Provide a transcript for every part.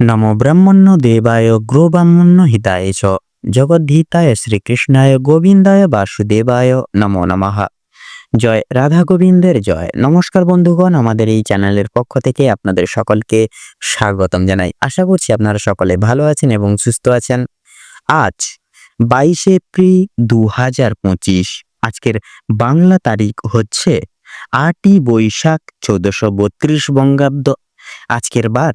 নমো ব্রহ্মণ্য দেবায় গ্রোব্রাহ্মণ্য হিতায় চ জগদ্ধিতায় শ্রীকৃষ্ণায় গোবিন্দায় বাসুদেবায় নমো নমঃ জয় রাধা গোবিন্দের জয় নমস্কার বন্ধুগণ, আমাদের এই চ্যানেলের পক্ষ থেকে আপনাদের সকলকে স্বাগতম জানাই। আশা করছি আপনারা সকলে ভালো আছেন এবং সুস্থ আছেন। আজ বাইশে এপ্রিল দু হাজার পঁচিশ, আজকের বাংলা তারিখ হচ্ছে আটই বৈশাখ চৌদ্দশো বত্রিশ বঙ্গাব্দ। আজকের বার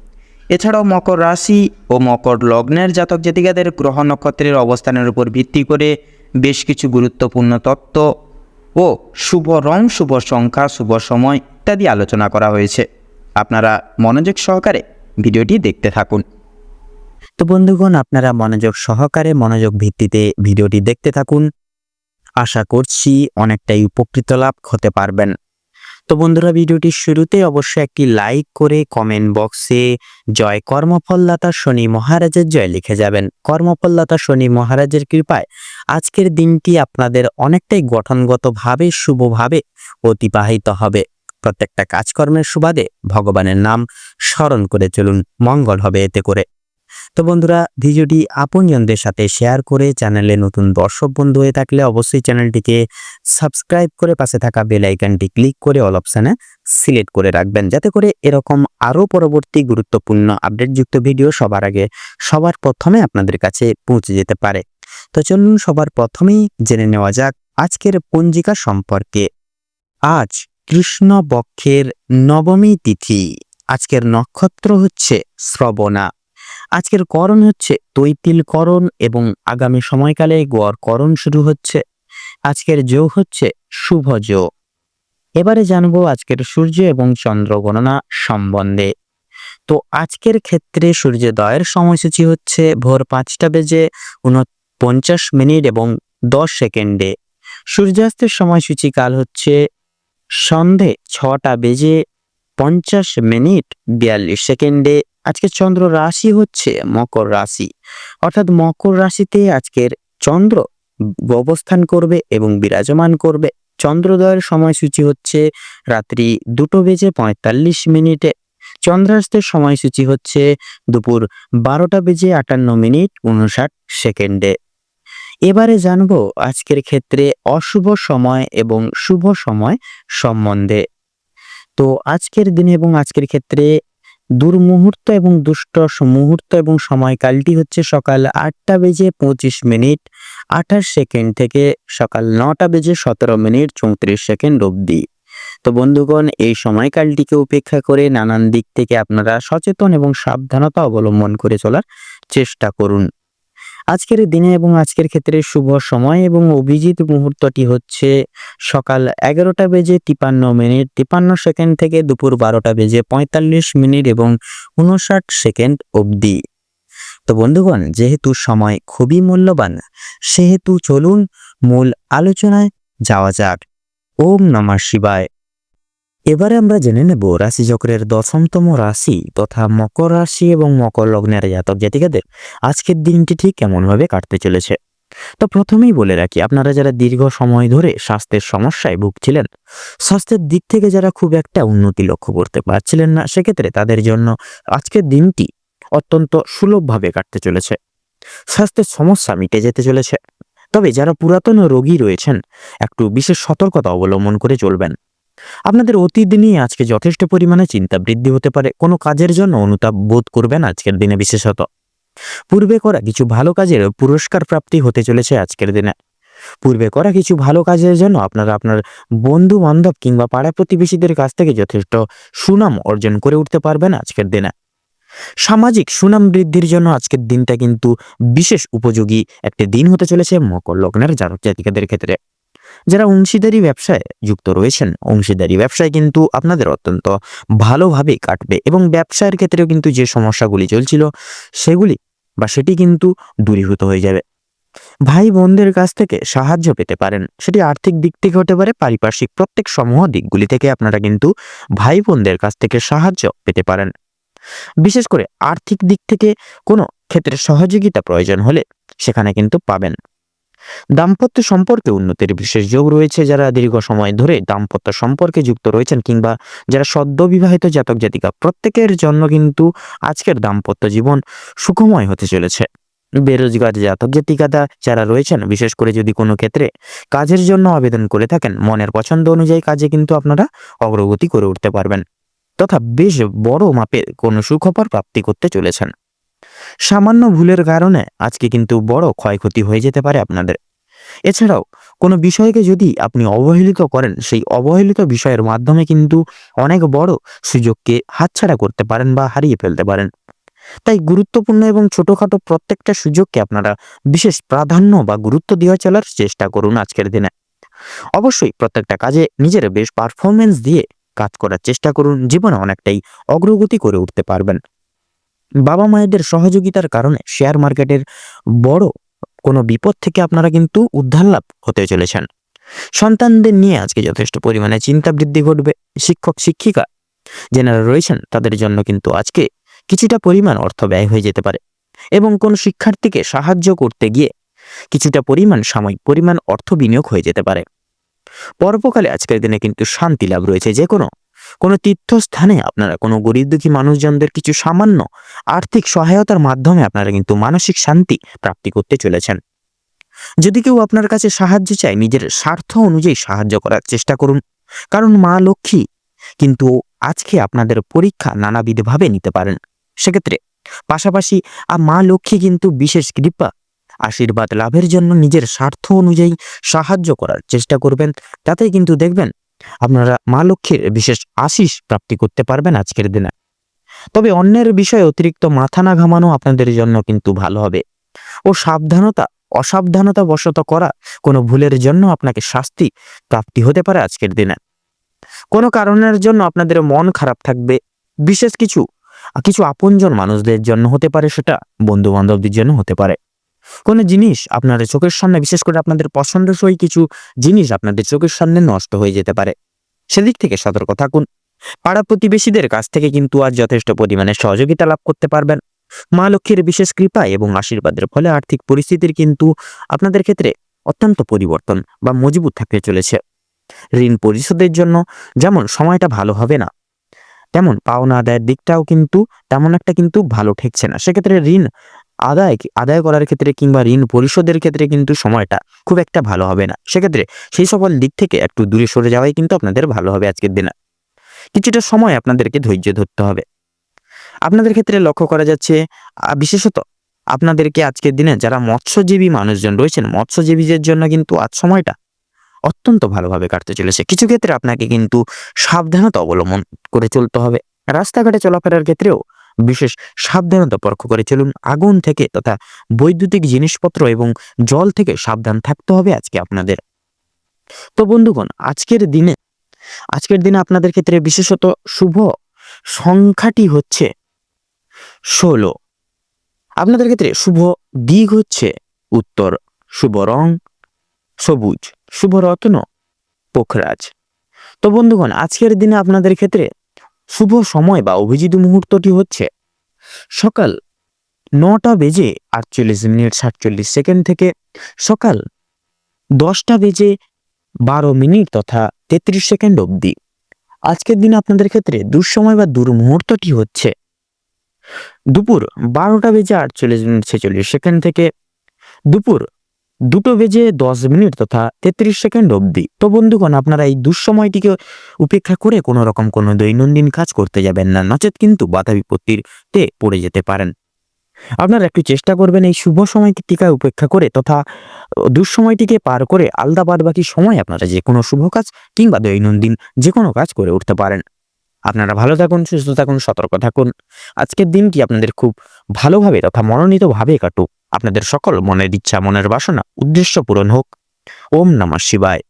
এছাড়াও মকর রাশি ও মকর লগ্নের জাতক জাতিকাদের গ্রহ নক্ষত্রের অবস্থানের উপর ভিত্তি করে বেশ কিছু গুরুত্বপূর্ণ তত্ত্ব ও শুভ রং, শুভ সংখ্যা, শুভ সময় ইত্যাদি আলোচনা করা হয়েছে। আপনারা মনোযোগ সহকারে ভিডিওটি দেখতে থাকুন। তো বন্ধুগণ, আপনারা মনোযোগ সহকারে মনোযোগ ভিত্তিতে ভিডিওটি দেখতে থাকুন। আশা করছি অনেকটাই উপকৃত লাভ হতে পারবেন। তো বন্ধুরা ভিডিওটির শুরুতে অবশ্যই একটি লাইক করে কমেন্ট বক্সে জয় কর্মফলদাতা শনি মহারাজের জয় লিখে যাবেন। কর্মফলদাতা শনি মহারাজের কৃপায় আজকের দিনটি আপনাদের অনেকটাই গঠনগতভাবে, শুভভাবে অতিবাহিত হবে। প্রত্যেকটা কাজকর্মের সুবাদে ভগবানের নাম স্মরণ করে চলুন, মঙ্গল হবে এতে করে। তো বন্ধুরা, ভিডিওটি আপনজনদের সাথে শেয়ার করে চ্যানেলে নতুন দর্শক বন্ধু হয়ে থাকলে অবশ্যই চ্যানেলটিকে সাবস্ক্রাইব করে পাশে থাকা বেল আইকনটি ক্লিক করে অল অপশানে সিলেক্ট করে রাখবেন। যাতে করে এরকম আরও পরবর্তী গুরুত্বপূর্ণ আপডেটযুক্ত ভিডিও সবার আগে, সবার প্রথমে আপনাদের কাছে পৌঁছে যেতে পারে। তো চলুন সবার প্রথমেই জেনে নেওয়া যাক আজকের পঞ্জিকা সম্পর্কে। আজ কৃষ্ণ পক্ষের নবমী তিথি। আজকের নক্ষত্র হচ্ছে শ্রবণা। আজকের করণ হচ্ছে করণ এবং আগামী সময়কালে গোয়ার করণ শুরু হচ্ছে। আজকের যোগ হচ্ছে শুভ যোগ এবারে জানব আজকের সূর্য এবং চন্দ্র গণনা সম্বন্ধে। তো আজকের ক্ষেত্রে সূর্যোদয়ের সময়সূচি হচ্ছে ভোর পাঁচটা বেজে উনপঞ্চাশ মিনিট এবং দশ সেকেন্ডে। সূর্যাস্তের সময়সূচি কাল হচ্ছে সন্ধে ছটা বেজে পঞ্চাশ মিনিট বিয়াল্লিশ সেকেন্ডে। আজকে চন্দ্র রাশি হচ্ছে মকর রাশি। অর্থাৎ মকর রাশিতে আজকের চন্দ্র অবস্থান করবে এবং বিরাজমান করবে। চন্দ্রোদয়ের সময়সূচি হচ্ছে রাত্রি দুটো বেজে পঁয়তাল্লিশ মিনিটে। চন্দ্রাস্তের সময়সূচি হচ্ছে দুপুর বারোটা বেজে আটান্ন মিনিট উনষাট সেকেন্ডে। এবারে জানব আজকের ক্ষেত্রে অশুভ সময় এবং শুভ সময় সম্বন্ধে। তো আজকের দিনে এবং আজকের ক্ষেত্রে দুর্মুহূর্ত এবং দুষ্ট মুহূর্ত এবং সময়কালটি হচ্ছে সকাল আটটা বেজে পঁচিশ মিনিট আঠাশ সেকেন্ড থেকে সকাল নটা বেজে সতেরো মিনিট চৌত্রিশ সেকেন্ড অবধি। তো বন্ধুগণ, এই সময়কালটিকে উপেক্ষা করে নানান দিক থেকে আপনারা সচেতন এবং সাবধানতা অবলম্বন করে চলার চেষ্টা করুন। আজকের দিনে এবং আজকের ক্ষেত্রে শুভ সময় এবং অভিজিৎ মুহূর্তটি হচ্ছে সকাল এগারোটা বেজে তিপান্ন মিনিট, তিপান্ন সেকেন্ড থেকে দুপুর বারোটা বেজে পঁয়তাল্লিশ মিনিট এবং উনষাট সেকেন্ড অবধি। তো বন্ধুগণ, যেহেতু সময় খুবই মূল্যবান, সেহেতু চলুন মূল আলোচনায় যাওয়া যাক। ওম নমঃ শিবায়। এবারে আমরা জেনে নেব রাশিচক্রের দশমতম রাশি তথা মকর রাশি এবং মকর লগ্নের জাতক জাতিকাদের আজকের দিনটি ঠিক কেমনভাবে কাটতে চলেছে। তো প্রথমেই বলে রাখি, আপনারা যারা দীর্ঘ সময় ধরে স্বাস্থ্যের সমস্যায় ভুগছিলেন, স্বাস্থ্যের দিক থেকে যারা খুব একটা উন্নতি লক্ষ্য করতে পারছিলেন না, সেক্ষেত্রে তাদের জন্য আজকের দিনটি অত্যন্ত সুলভভাবে কাটতে চলেছে। স্বাস্থ্যের সমস্যা মিটে যেতে চলেছে। তবে যারা পুরাতন রোগী রয়েছেন, একটু বিশেষ সতর্কতা অবলম্বন করে চলবেন। আপনাদের অতীত নিয়ে আজকে যথেষ্ট পরিমাণে চিন্তা বৃদ্ধি হতে পারে। কোনো কাজের জন্য অনুতাপ বোধ করবেন আজকের দিনে বিশেষত। পূর্বে করা কিছু ভালো কাজের পুরস্কার প্রাপ্তি হতে চলেছে আজকের দিনে। পূর্বে করা কিছু ভালো কাজের জন্য আপনারা আপনার বন্ধু বান্ধব কিংবা পাড়া প্রতিবেশীদের কাছ থেকে যথেষ্ট সুনাম অর্জন করে উঠতে পারবেন আজকের দিনে। সামাজিক সুনাম বৃদ্ধির জন্য আজকের দিনটা কিন্তু বিশেষ উপযোগী একটি দিন হতে চলেছে মকর লগ্নের জাতক জাতিকাদের ক্ষেত্রে। যারা অংশীদারি ব্যবসায় যুক্ত রয়েছেন, অংশীদারি ব্যবসায় কিন্তু আপনাদের অত্যন্ত ভালোভাবে কাটবে এবং ব্যবসার ক্ষেত্রেও কিন্তু যে সমস্যাগুলি চলছিল সেগুলি বা সেটি কিন্তু দূরীভূত হয়ে যাবে। ভাই বোনদের কাছ থেকে সাহায্য পেতে পারেন। সেটি আর্থিক দিক থেকে হতে পারে, পারিপার্শ্বিক প্রত্যেক সমূহ দিকগুলি থেকে আপনারা কিন্তু ভাই বোনদের কাছ থেকে সাহায্য পেতে পারেন। বিশেষ করে আর্থিক দিক থেকে কোনো ক্ষেত্রে সহযোগিতা প্রয়োজন হলে সেখানে কিন্তু পাবেন। দাম্পত্য সম্পর্কে উন্নতির বিশেষ যোগ রয়েছে যারা দীর্ঘ সময় ধরে দাম্পত্য সম্পর্কে যুক্ত রয়েছেন কিংবা যারা সদ্য বিবাহিত জাতক জাতিকা। প্রত্যেকের জন্য কিন্তু আজকের দাম্পত্য জীবন সুখময় হতে চলেছে। বেরোজগার জাতক জাতিকাদা যারা রয়েছেন, বিশেষ করে যদি কোনো ক্ষেত্রে কাজের জন্য আবেদন করে থাকেন, মনের পছন্দ অনুযায়ী কাজে কিন্তু আপনারা অগ্রগতি করে উঠতে পারবেন। তথা বেশ বড় মাপের কোনো সুখবর প্রাপ্তি করতে চলেছেন। সামান্য ভুলের কারণে আজকে কিন্তু বড় ক্ষয়ক্ষতি হয়ে যেতে পারে আপনাদের। এছাড়াও, কোনো বিষয়কে যদি আপনি অবহেলিত করেন, সেই অবহেলিত বিষয়ের মাধ্যমে কিন্তু অনেক বড় সুযোগকে হাতছাড়া করতে পারেন বা হারিয়ে ফেলতে পারেন। তাই গুরুত্বপূর্ণ এবং ছোটখাটো প্রত্যেকটা সুযোগকে আপনারা বিশেষ প্রাধান্য বা গুরুত্ব দেওয়া চলার চেষ্টা করুন আজকের দিনে। অবশ্যই প্রত্যেকটা কাজে নিজের বেশ পারফরমেন্স দিয়ে কাজ করার চেষ্টা করুন। জীবনে অনেকটাই অগ্রগতি করে উঠতে পারবেন। বাবা মায়েদের সহযোগিতার কারণে শেয়ার মার্কেটের বড় কোনো বিপদ থেকে আপনারা কিন্তু উদ্ধার লাভ হতে চলেছেন। সন্তানদের নিয়ে আজকে যথেষ্ট পরিমাণে চিন্তা বৃদ্ধি ঘটবে। শিক্ষক, শিক্ষিকা যেনারা রয়েছেন, তাদের জন্য কিন্তু আজকে কিছুটা পরিমাণ অর্থ ব্যয় হয়ে যেতে পারে এবং কোনো শিক্ষার্থীকে সাহায্য করতে গিয়ে কিছুটা পরিমাণ সাময়িক, পরিমাণ অর্থ বিনিয়োগ হয়ে যেতে পারে। পরবকালে আজকের দিনে কিন্তু শান্তি লাভ রয়েছে যে কোনো কোনো তীর্থস্থানে আপনারা, কোনো গরিব দুঃখী মানুষজনদের কিছু সামান্য আর্থিক সহায়তার মাধ্যমে আপনারা কিন্তু মানসিক শান্তি প্রাপ্তি করতে চলেছেন। যদি কেউ আপনার কাছে সাহায্য চায়, নিজের স্বার্থ অনুযায়ী সাহায্য করার চেষ্টা করুন। কারণ মা লক্ষ্মী কিন্তু আজকে আপনাদের পরীক্ষা নানাবিধভাবে নিতে পারেন। সেক্ষেত্রে পাশাপাশি আ মা লক্ষ্মী কিন্তু বিশেষ কৃপা, আশীর্বাদ লাভের জন্য নিজের স্বার্থ অনুযায়ী সাহায্য করার চেষ্টা করবেন। তাতে কিন্তু দেখবেন আপনারা মা লক্ষ্মীর বিশেষ আশিস প্রাপ্তি করতে পারবেন আজকের দিনে। তবে অন্যের বিষয়ে অতিরিক্ত মাথা না ঘামানো আপনাদের জন্য কিন্তু ভালো হবে। ও সাবধানতা অসাবধানতা বশত করা কোনো ভুলের জন্য আপনাকে শাস্তি প্রাপ্তি হতে পারে আজকের দিনে। কোনো কারণের জন্য আপনাদের মন খারাপ থাকবে। বিশেষ কিছু কিছু আপনজন মানুষদের জন্য হতে পারে সেটা বন্ধু বান্ধবদের জন্য হতে পারে। কোনো জিনিস আপনাদের চোখের সামনে, বিশেষ করে আপনাদের পছন্দসই কিছু জিনিস আপনাদের চোখের সামনে নষ্ট হয়ে যেতে পারে। সেদিক থেকে সতর্ক থাকুন। পাড়া প্রতিবেশীদের কাছ থেকে কিন্তু আজ যথেষ্ট পরিমাণে সহযোগিতা লাভ করতে পারবেন। মা লক্ষ্মীর বিশেষ কৃপা এবং আশীর্বাদের ফলে আর্থিক পরিস্থিতির কিন্তু আপনাদের ক্ষেত্রে অত্যন্ত পরিবর্তন বা মজবুত থাকতে চলেছে। ঋণ পরিশোধের জন্য যেমন সময়টা ভালো হবে না, তেমন পাওনা আদায়ের দিকটাও কিন্তু তেমন একটা কিন্তু ভালো ঠেকছে না। সেক্ষেত্রে ঋণ আদায় আদায় করার ক্ষেত্রে কিংবা ঋণ পরিশোধের ক্ষেত্রে কিন্তু সময়টা খুব একটা ভালো হবে না। সেক্ষেত্রে সেই সকল দিক থেকে একটু দূরে সরে যাওয়াই কিন্তু আপনাদের ভালো হবে আজকের দিনে। কিছুটা সময় আপনাদেরকে ধৈর্য ধরতে হবে। আপনাদের ক্ষেত্রে লক্ষ্য করা যাচ্ছে বিশেষত আপনাদেরকে আজকের দিনে যারা মৎস্যজীবী মানুষজন রয়েছেন, মৎস্যজীবীদের জন্য কিন্তু আজ সময়টা অত্যন্ত ভালোভাবে কাটতে চলেছে। কিছু ক্ষেত্রে আপনাকে কিন্তু সাবধানতা অবলম্বন করে চলতে হবে। রাস্তাঘাটে চলাফেরার ক্ষেত্রেও বিশেষ সাবধানতা পরখ করে চলুন আগুন থেকে তথা বৈদ্যুতিক জিনিসপত্র এবং জল থেকে সাবধান থাকতে হবে আজকে আপনাদের। তো বন্ধুগণ, আজকের দিনে আজকের দিনে আপনাদের ক্ষেত্রে বিশেষত শুভ সংখ্যাটি হচ্ছে ষোলো। আপনাদের ক্ষেত্রে শুভ দিক হচ্ছে উত্তর, শুভ রং সবুজ, শুভ রত্ন পোখরাজ। তো বন্ধুগণ, আজকের দিনে আপনাদের ক্ষেত্রে শুভ সময় বা অভিজিৎ মুহূর্তটি হচ্ছে সকাল নটা বেজে আটচল্লিশ মিনিট সাতচল্লিশ সেকেন্ড থেকে সকাল দশটা বেজে বারো মিনিট তথা তেত্রিশ সেকেন্ড অবধি। আজকের দিনে আপনাদের ক্ষেত্রে দুঃসময় বা দুর্মুহূর্তটি হচ্ছে দুপুর বারোটা বেজে আটচল্লিশ মিনিট ছেচল্লিশ সেকেন্ড থেকে দুপুর দুটো বেজে দশ মিনিট তথা তেত্রিশ সেকেন্ড অবধি। তো বন্ধুগণ, আপনারা এই দুঃসময়টিকে উপেক্ষা করে কোনো রকম কোনো দৈনন্দিন কাজ করতে যাবেন না, নচেত কিন্তু বাধা বিপত্তিতে পড়ে যেতে পারেন। আপনারা একটু চেষ্টা করবেন এই শুভ সময়কে টিকায় উপেক্ষা করে তথা দুঃসময়টিকে পার করে আলাদা বাদ বাকি সময় আপনারা যে কোনো শুভ কাজ কিংবা দৈনন্দিন যে কোনো কাজ করে উঠতে পারেন। আপনারা ভালো থাকুন, সুস্থ থাকুন, সতর্ক থাকুন। আজকের দিনটি আপনাদের খুব ভালোভাবে তথা মনোনীতভাবে কাটুক। আপনাদের সকল মনের ইচ্ছা মনের বাসনা উদ্দেশ্য পূরণ হোক। ওম নমঃ শিবায়।